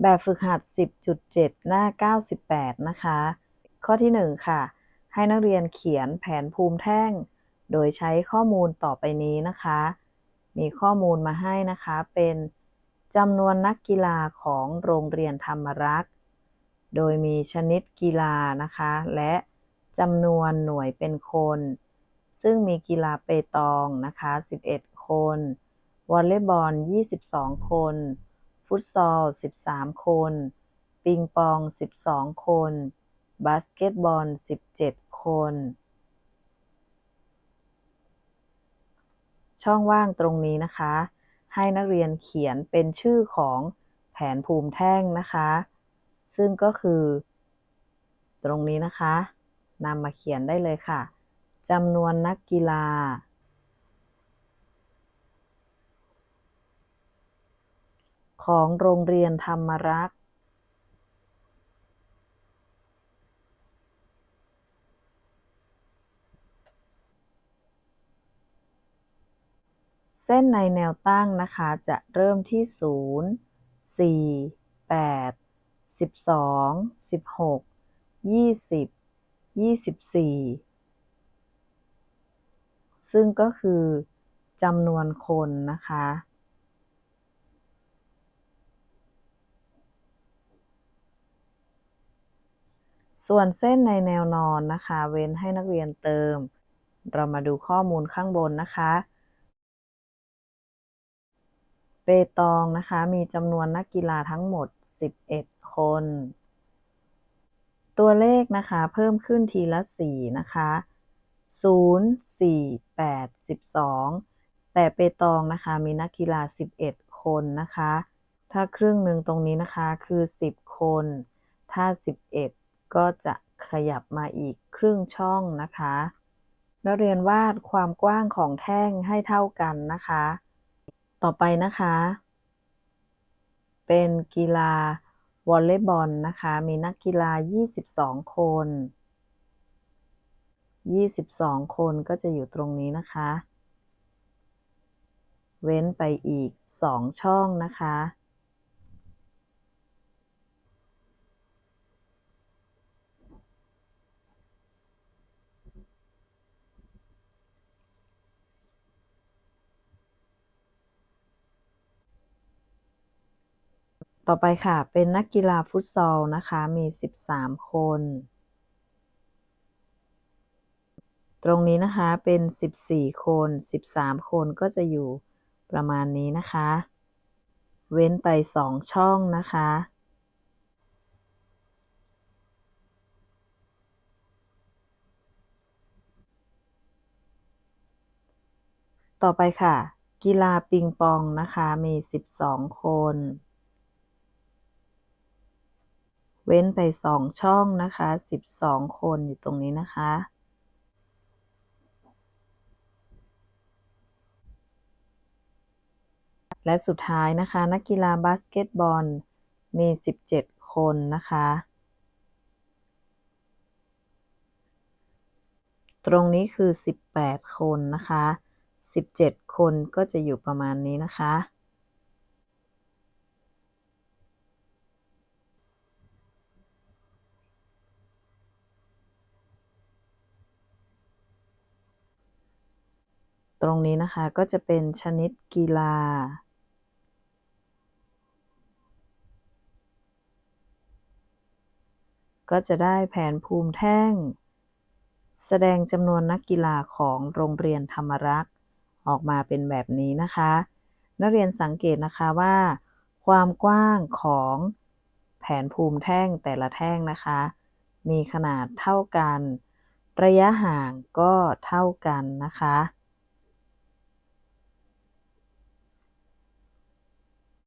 แบบฝึกหัด 10.7 หน้า 98 นะคะ ข้อที่ 1 ค่ะ ให้นักเรียนเขียนแผนภูมิแท่ง โดยใช้ข้อมูลต่อไปนี้นะคะ มีข้อมูลมาให้นะคะ เป็นจำนวนนักกีฬาของโรงเรียนธรรมรักษ์ โดยมีชนิดกีฬานะคะ และจำนวนหน่วยเป็นคน ซึ่งมีกีฬาเปตองนะคะ 11 คน วอลเลย์บอล 22 คน ฟุตซอล 13 คน ปิงปอง 12 คน บาสเกตบอล 17 คน ช่องว่างตรงนี้นะคะ ให้นักเรียนเขียนเป็นชื่อของแผนภูมิแท่งนะคะ ซึ่งก็คือ ตรงนี้นะคะนำมาเขียนได้เลยค่ะจำนวนนักกีฬา ของโรงเรียนธรรมรักษ์เส้นในแนวตั้งนะคะ จะเริ่มที่ 0 4 8 12 16 20 24 ซึ่งก็คือจำนวนคนนะคะ ส่วนเส้นในแนวนอนนะคะ เว้นให้นักเรียนเติม เรามาดูข้อมูลข้างบนนะคะเปตองนะคะมีจำนวนนักกีฬาทั้งหมด 11 คน ตัวเลขนะคะเพิ่มขึ้นทีละ 4 นะคะ 0 4 8 12 แต่เปตองนะคะมีนักกีฬา 11 คนนะคะ ถ้าครึ่งหนึ่งตรงนี้นะคะคือ 10 คน ถ้า 11 ก็จะขยับมาอีกครึ่งช่องนะคะนักเรียนวาดความกว้างของแท่งให้เท่ากันนะคะ ต่อไปนะคะ เป็นกีฬาวอลเลย์บอลนะคะ มีนักกีฬา 22 คน 22 คนก็จะอยู่ตรงนี้นะคะ เว้นไปอีก 2 ช่องนะคะ ต่อไปค่ะเป็นนักกีฬาฟุตซอลนะคะมี 13 คน ตรงนี้นะคะเป็น 14 คน 13 คนก็จะอยู่ประมาณนี้นะคะ เว้นไป 2 ช่องนะคะต่อไปค่ะ กีฬาปิงปองนะคะมี 12 คน เว้นไป2ช่องนะคะ12คนอยู่ตรงนี้นะคะ และสุดท้ายนะคะ นักกีฬาบาสเกตบอลมี17คนนะคะ ตรงนี้คือ18คนนะคะ17คนก็จะอยู่ประมาณนี้นะคะ ต รงนี้นะคะก็จะเป็นชนิดกีฬา ก็จะได้แผนภูมิแท่ง แสดงจำนวนนักกีฬาของโรงเรียนธรรมรักษ์ออกมาเป็นแบบนี้นะคะ นักเรียนสังเกตนะคะว่า ความกว้างของแผนภูมิแท่งแต่ละแท่งนะคะ มีขนาดเท่ากัน ระยะห่างก็เท่ากันนะคะ